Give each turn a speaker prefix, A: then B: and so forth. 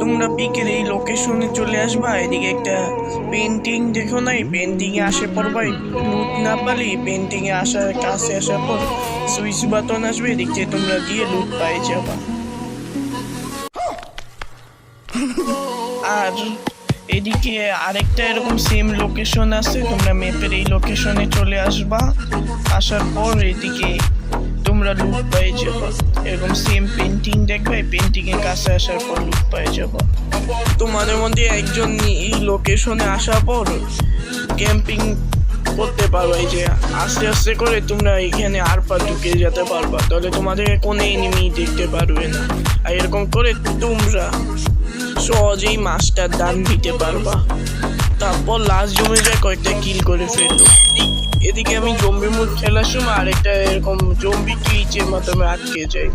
A: তোমরা পিকের এই লোকেশনে চলে আসবা, এদিকে একটা পেন্টিং দেখো না, এই এ আসে পড়বা লুট না পালি পেন্টিং এ আসার, কাছে আসার পর সুইচ বাটন আসবে, এদিক থেকে তোমরা দিয়ে লুট পাই যাবা। আর এদিকে আরেকটা এরকম সেম লোকেশন আছে, তোমরা ম্যাপের এই লোকেশনে চলে আসবা। আসার পর এদিকে তোমরা লুট পেয়ে যাবা। এরকম সেম পেন্টিং দেখবে পেন্টিং এর কাছে আসার পর লুট পেয়ে যাবা। তোমাদের মধ্যে একজন এই লোকেশনে আসার পর ক্যাম্পিং করতে পারবে, এই যে আস্তে আস্তে করে তোমরা এখানে আর পা ঢুকে যেতে পারবা। তাহলে তোমাদের কোনো এনিমি দেখতে পারবে না। আর এরকম করে তোমরা সহজেই মাছটার দান দিতে পারবা। তারপর লাস্ট জমে যায় কয়েকটা কিল করে ফেলল। এদিকে আমি জম্বি মুড খেলার সময় আরেকটা এরকম জম্বি কিচের মাধ্যমে আটকে যাই।